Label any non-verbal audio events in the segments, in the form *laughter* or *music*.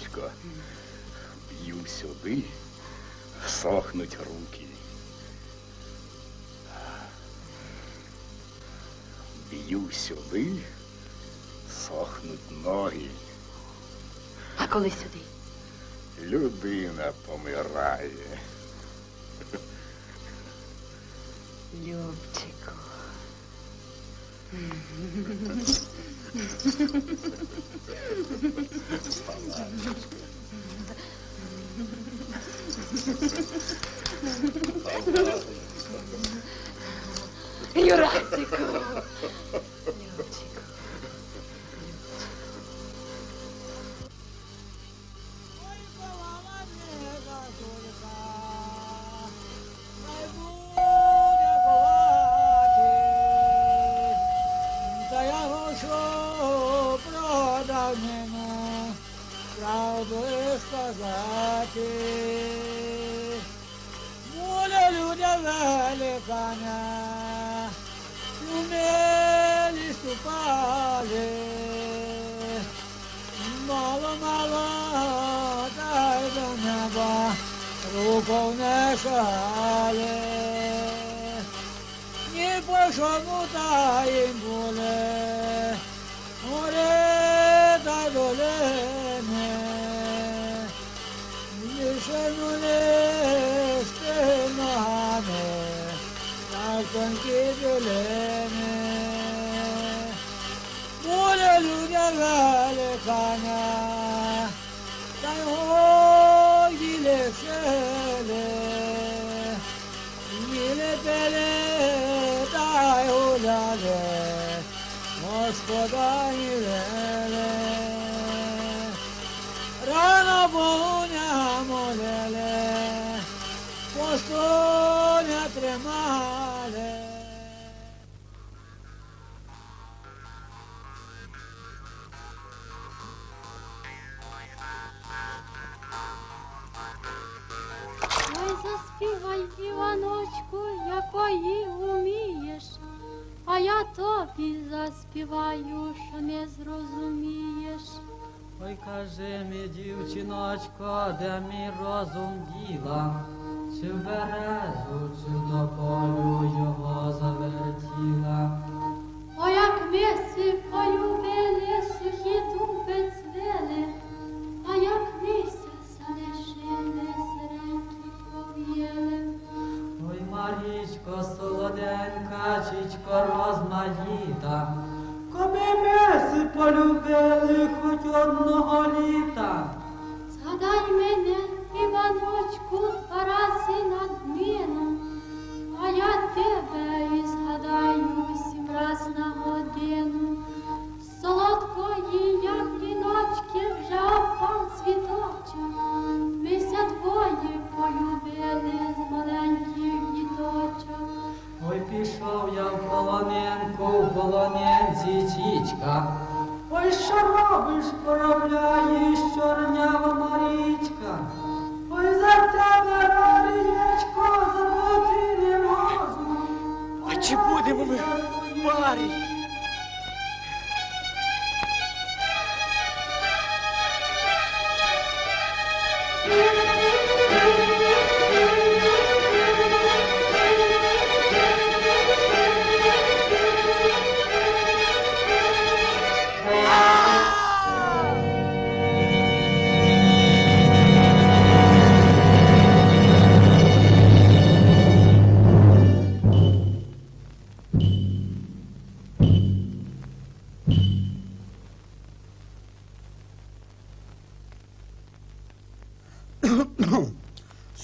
жіночко. Б'ю сюди, сохнуть руки. Б'ю сюди, сохнуть ноги. А коли сюди? Людина помирає. Любчику. *laughs* Jurassico! Hosanna, Lumeli Supale, Malo Malo Daidanaba, Rupo Neshale, Nie poszło mu tajemnicy, pankirlene Bolaluna galekana Tanho gilesele Gilepele tayolale Moskoda ilele Rana bonya molele Postonia tremale Іваночку, якої вмієш, а я тобі заспіваю, що не зрозумієш. Ой, кажи мій, дівчиночко, де мій розум діла, чи в березу, чи в тополю його завертіла. Ой, як ми си полюбили, солоденька, розмаїта, коби ми полюбили хоч одного літа. Згадай мене, Іваночку, два пішов я в полоненку, в полоненці чічка. Ой, що робиш, поробляєш, чорнява Марічка? Ой, за тебе, Марічко, забути не можна. А чи будемо ми в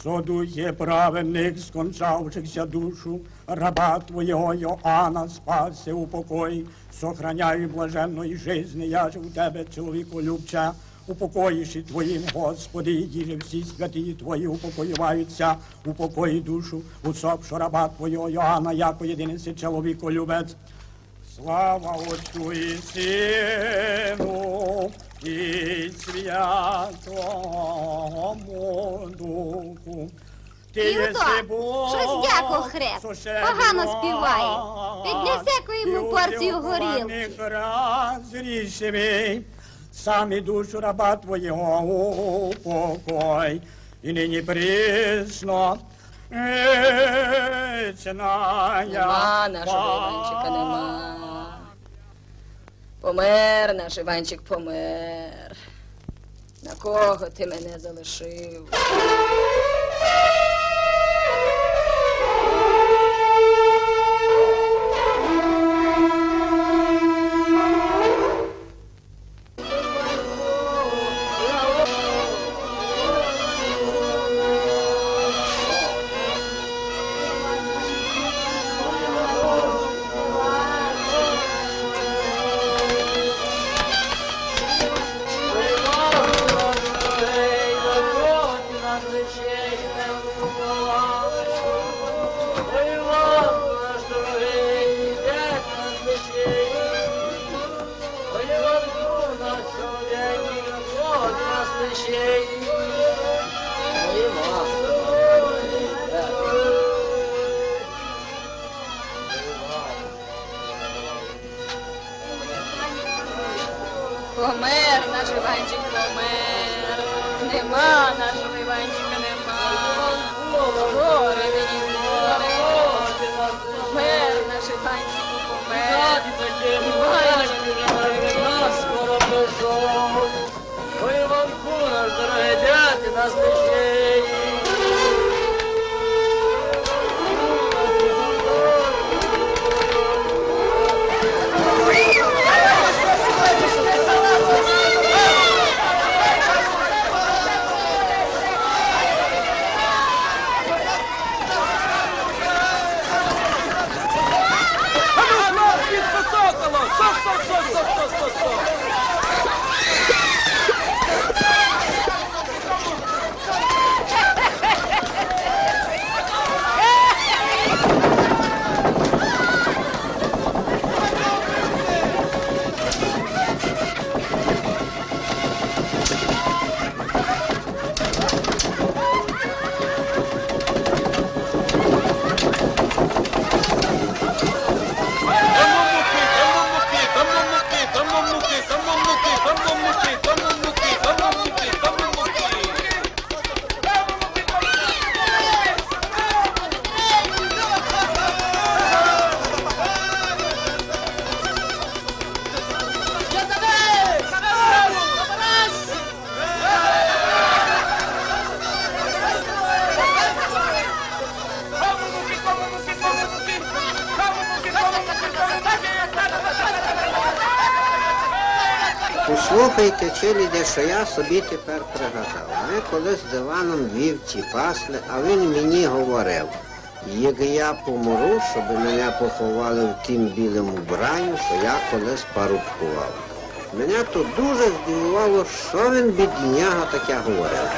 Содує праведник, скончавшихся душу, раба Твоєго Йоанна, спаси у покої, сохраняй блаженної жизни, я ж у Тебе, чоловіку любче, упокоїши Твоїм, Господи, діже всі святі Твої упокоюваються, упокої душу, усопшу раба Твоєго Йоанна, як єдиний чоловіку любець. Слава Отцю і Сину і Святому Духу. Ти єси Бог, щось дяко хрест, погано співає. Піднеси-ко йому і порцію усілкуваних горілки. разрішимий. сам і душу раба Твоєго упокой, і нині присно, вічна я Нема нашого Іванчика, нема. Помер наш Іванчик, помер. На кого ти мене залишив? Помер наш Іванчик, помер. Нема нашого Іванчика, нема. Горе мені, горе. Помер наш Іванчик, помер. Скоро прийшов. Ой, Іванку наш, дорогий дядь, нас лишей. Послухайте, челіде, що я собі тепер пригадав. Ми колись з диваном вівці пасли, а він мені говорив, як я помру, щоб мене поховали в тім білому убранню, що я колись парубкував. Мене то дуже здивувало, що він бідняга таке говорив.